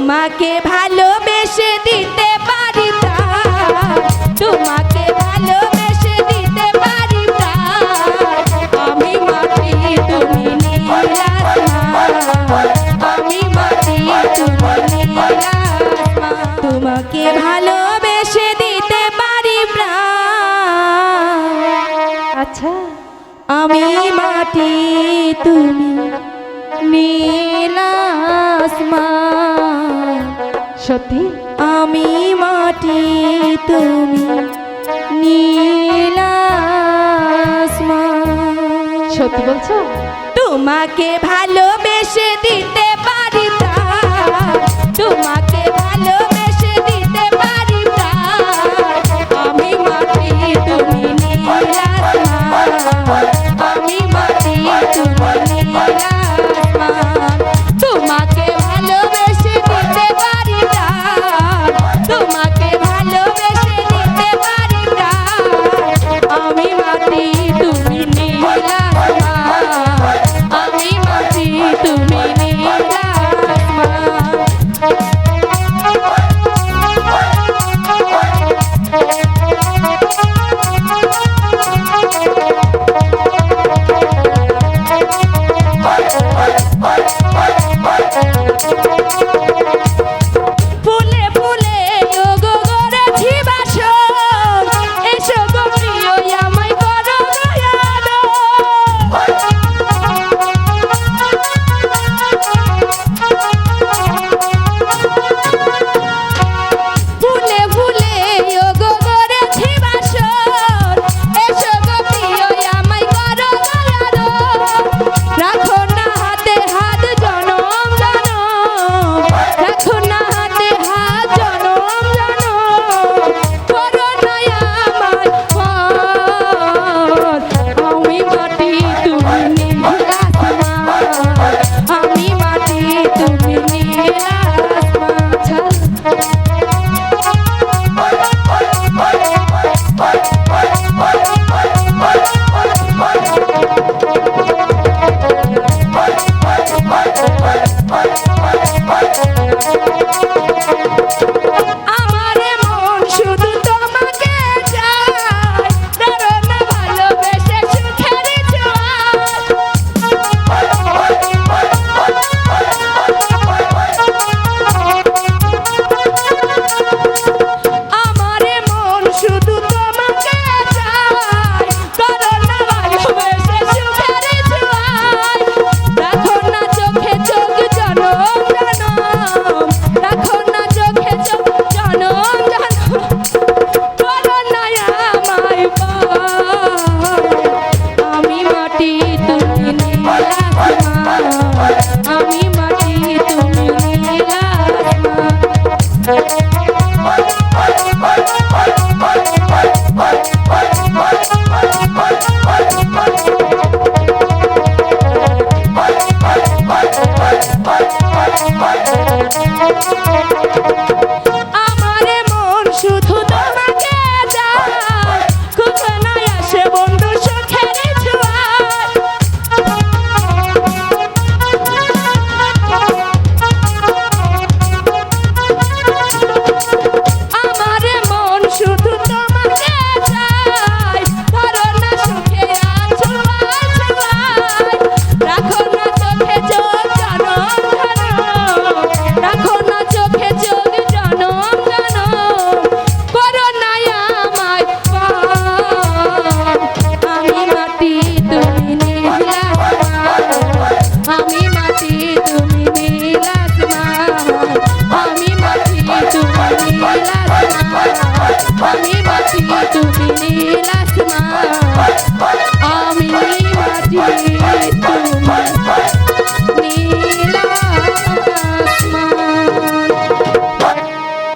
তোমাকে ভালোবেসে দিতে পারি তোমাকে ভালোবেসে দিতে পারি আমি মাটি তুমি আমি মাটি তুমি তোমাকে ভালোবেসে দিতে পারি আচ্ছা। আমি মাটি তুমি সত্যি? আমি মাটি তুমি নীলা সত্যি বলছো? তোমাকে ভালো should আমি বাঁচি তুমি নীল আসমান আমি